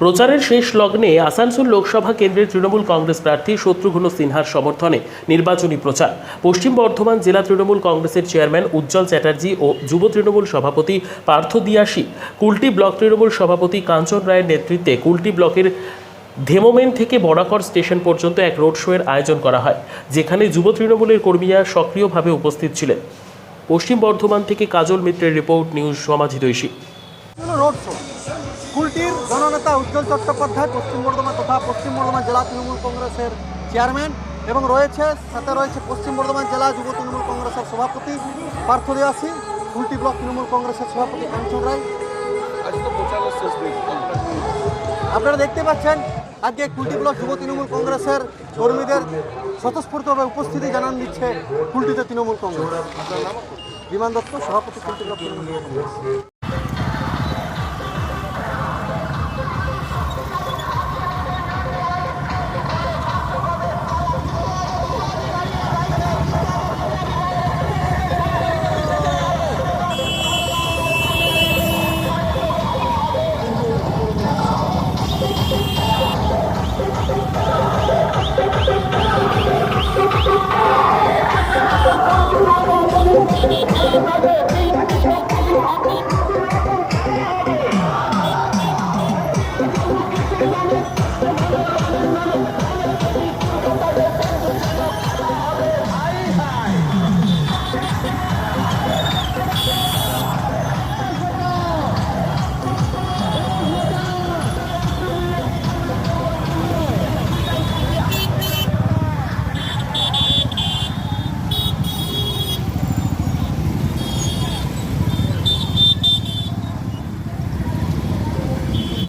প্রচারের শেষ লগ্নে আসানসোল লোকসভা কেন্দ্রের তৃণমূল কংগ্রেস প্রার্থী শত্রুঘ্ন সিনহার সমর্থনে নির্বাচনী প্রচার। পশ্চিম বর্ধমান জেলা তৃণমূল কংগ্রেসের চেয়ারম্যান উজ্জ্বল চ্যাটার্জি ও যুব তৃণমূল সভাপতি পার্থ দিয়াসী, কুলটি ব্লক তৃণমূল সভাপতি কাঞ্চন রায়ের নেতৃত্বে কুলটি ব্লকের ধেমোমেন থেকে বরাকর স্টেশন পর্যন্ত এক রোড শোয়ের আয়োজন করা হয়, যেখানে যুব তৃণমূলের কর্মীরা সক্রিয়ভাবে উপস্থিত ছিলেন। পশ্চিম বর্ধমান থেকে কাজল মিত্রের রিপোর্ট নিউজ সমাধিদৈশী। হলো রোড শো। কুলটির জননেতা উজ্জ্বল চট্টোপাধ্যায়, পশ্চিম বর্ধমান তথা পশ্চিম বর্ধমান জেলা তৃণমূল কংগ্রেসের চেয়ারম্যান এবং রয়েছে, সাথে রয়েছে পশ্চিম বর্ধমান জেলা যুব তৃণমূল কংগ্রেসের সভাপতি পার্থ দেওয়াসী কুলটি ব্লক তৃণমূল কংগ্রেসের সভাপতি কাঞ্চন রায়। আপনারা দেখতে পাচ্ছেন, আজকে কুলটি ব্লক যুব তৃণমূল কংগ্রেসের কর্মীদের স্বতঃস্ফূর্তভাবে উপস্থিতি জানান দিচ্ছে কুলটিতে তৃণমূল কংগ্রেস। বিমান দত্ত, সভাপতি Kulti block Trinamool Congress. Thank you.